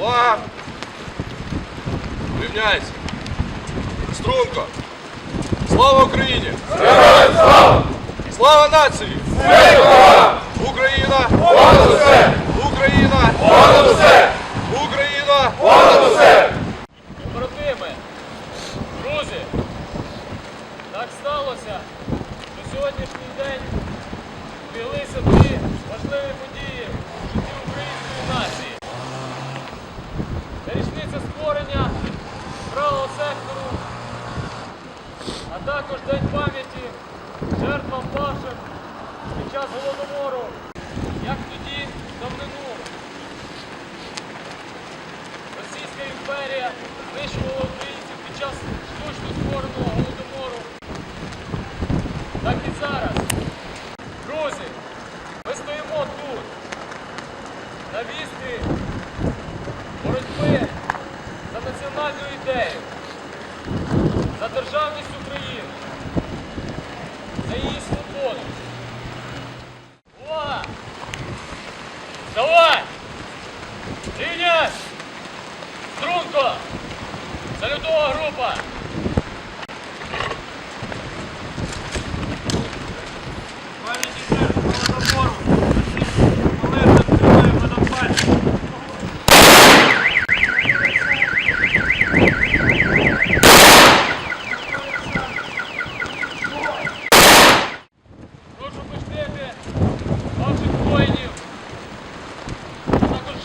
Увага! Рівняйся. Струнко. Слава Україні! слава! Слава нації! Україна! Україна! Україна! Побратими, друзі, так сталося, що сьогоднішній день відбулися дві важливі події також день пам'яті жертвам павших під час голодомору, як тоді давнину. Російська імперія знищувала українців під час штучно створеного голодомору. Так і зараз. Друзі, ми стоїмо тут, на вістрі боротьби за національну ідею, за державність України. Давай! Рівнясь! Струнко! Салютова група!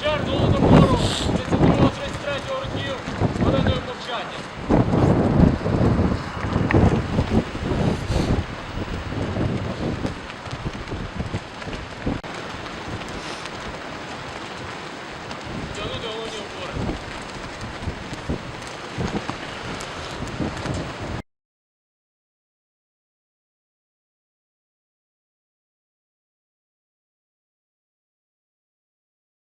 Пожарну